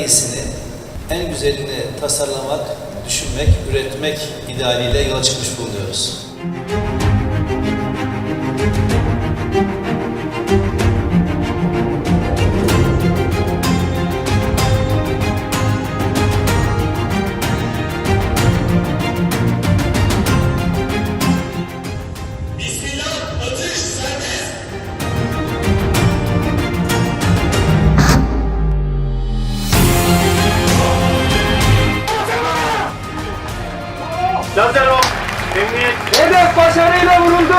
iyisini, en güzelini tasarlamak, düşünmek, üretmek idealiyle yola çıkmış bulunuyoruz. Lazer o. Emniyet. Hedef başarıyla vuruldu.